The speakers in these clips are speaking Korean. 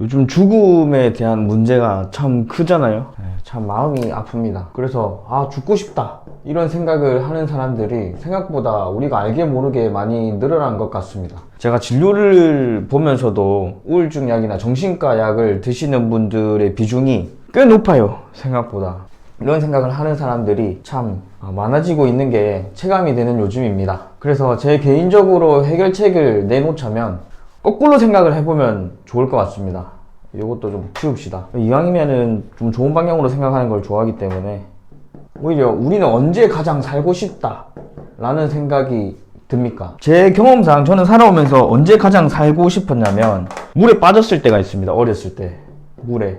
요즘 죽음에 대한 문제가 참 크잖아요. 네, 참 마음이 아픕니다. 그래서 아 죽고 싶다 이런 생각을 하는 사람들이 생각보다 우리가 알게 모르게 많이 늘어난 것 같습니다. 제가 진료를 보면서도 우울증 약이나 정신과 약을 드시는 분들의 비중이 꽤 높아요. 생각보다. 이런 생각을 하는 사람들이 참 아, 많아지고 있는 게 체감이 되는 요즘입니다. 그래서 제 개인적으로 해결책을 내놓자면 거꾸로 생각을 해보면 좋을 것 같습니다. 이것도 좀 키웁시다. 이왕이면은 좀 좋은 방향으로 생각하는 걸 좋아하기 때문에 오히려 우리는 언제 가장 살고 싶다 라는 생각이 듭니까? 제 경험상 저는 살아오면서 언제 가장 살고 싶었냐면 물에 빠졌을 때가 있습니다. 어렸을 때 물에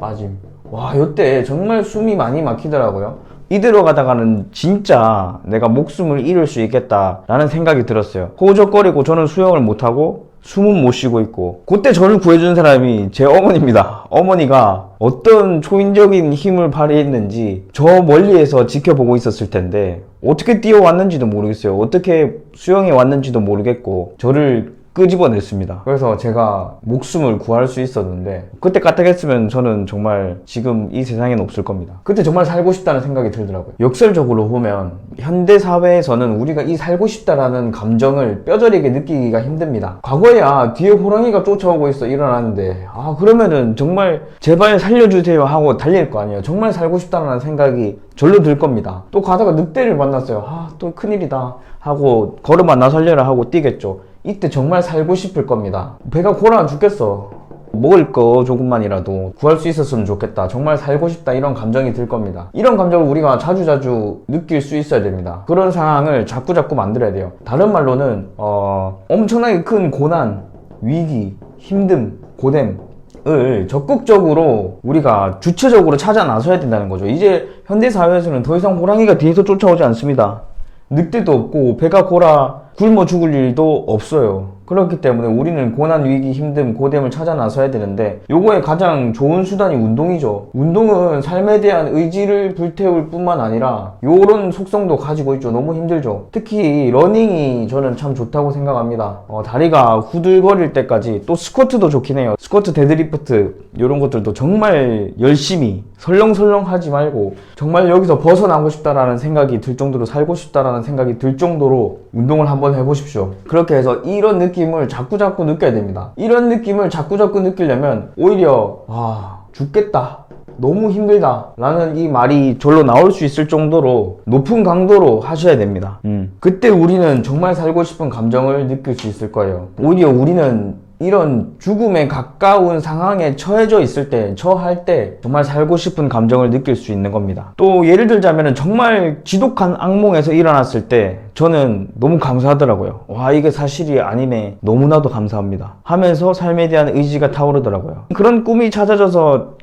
빠짐. 와, 이때 정말 숨이 많이 막히더라고요. 이대로 가다가는 진짜 내가 목숨을 잃을 수 있겠다라는 생각이 들었어요. 호적거리고 저는 수영을 못하고 숨은 못 쉬고 있고 그때 저를 구해준 사람이 제 어머니입니다. 어머니가 어떤 초인적인 힘을 발휘했는지 저 멀리에서 지켜보고 있었을 텐데 어떻게 뛰어왔는지도 모르겠어요. 어떻게 수영해 왔는지도 모르겠고 저를 끄집어냈습니다. 그래서 제가 목숨을 구할 수 있었는데 그때 까딱했으면 저는 정말 지금 이 세상에는 없을 겁니다. 그때 정말 살고 싶다는 생각이 들더라고요. 역설적으로 보면 현대 사회에서는 우리가 이 살고 싶다라는 감정을 뼈저리게 느끼기가 힘듭니다. 과거에야 뒤에 호랑이가 쫓아오고 있어 일어나는데 아 그러면은 정말 제발 살려주세요 하고 달릴 거 아니에요. 정말 살고 싶다라는 생각이 절로 들 겁니다. 또 가다가 늑대를 만났어요. 아 또 큰일이다 하고 걸음아 나 살려라 하고 뛰겠죠. 이때 정말 살고 싶을 겁니다. 배가 고라 죽겠어. 먹을 거 조금만이라도 구할 수 있었으면 좋겠다. 정말 살고 싶다. 이런 감정이 들 겁니다. 이런 감정을 우리가 자주자주 느낄 수 있어야 됩니다. 그런 상황을 자꾸자꾸 만들어야 돼요. 다른 말로는, 어, 엄청나게 큰 고난, 위기, 힘듦, 고됨, 을 적극적으로 우리가 주체적으로 찾아 나서야 된다는 거죠. 이제 현대 사회에서는 더 이상 호랑이가 뒤에서 쫓아오지 않습니다. 늑대도 없고 배가 고라 굶어 죽을 일도 없어요. 그렇기 때문에 우리는 고난, 위기, 힘듦, 고됨을 찾아 나서야 되는데 요거에 가장 좋은 수단이 운동이죠. 운동은 삶에 대한 의지를 불태울 뿐만 아니라 요런 속성도 가지고 있죠. 너무 힘들죠. 특히 러닝이 저는 참 좋다고 생각합니다. 어, 다리가 후들거릴 때까지 또 스쿼트도 좋긴 해요. 스쿼트, 데드리프트 요런 것들도 정말 열심히 설렁설렁 하지 말고 정말 여기서 벗어나고 싶다라는 생각이 들 정도로 살고 싶다라는 생각이 들 정도로 운동을 한번 해보십시오. 그렇게 해서 이런 느낌을 자꾸자꾸 느껴야 됩니다. 이런 느낌을 자꾸자꾸 느끼려면 오히려 와 죽겠다. 너무 힘들다 라는 이 말이 절로 나올 수 있을 정도로 높은 강도로 하셔야 됩니다 음. 그때 우리는 정말 살고 싶은 감정을 느낄 수 있을 거예요 오히려 우리는 이런 죽음에 가까운 상황에 처해져 있을 때, 처할 때 정말 살고 싶은 감정을 느낄 수 있는 겁니다. 또 예를 들자면 정말 지독한 악몽에서 일어났을 때 저는 너무 감사하더라고요. 와, 이게 사실이 아니네. 너무나도 감사합니다. 하면서 삶에 대한 의지가 타오르더라고요. 그런 꿈이 찾아져서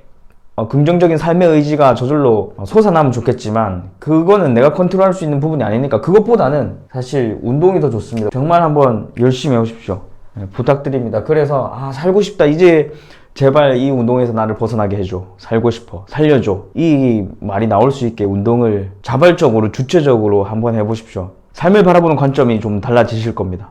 어, 긍정적인 삶의 의지가 저절로 솟아나면 좋겠지만 그거는 내가 컨트롤할 수 있는 부분이 아니니까 그것보다는 사실 운동이 더 좋습니다. 정말 한번 열심히 해보십시오. 네, 부탁드립니다. 그래서 아 살고 싶다 이제 제발 이 운동에서 나를 벗어나게 해줘. 살고 싶어. 살려줘. 이 말이 나올 수 있게 운동을 자발적으로 주체적으로 한번 해보십시오. 삶을 바라보는 관점이 좀 달라지실 겁니다.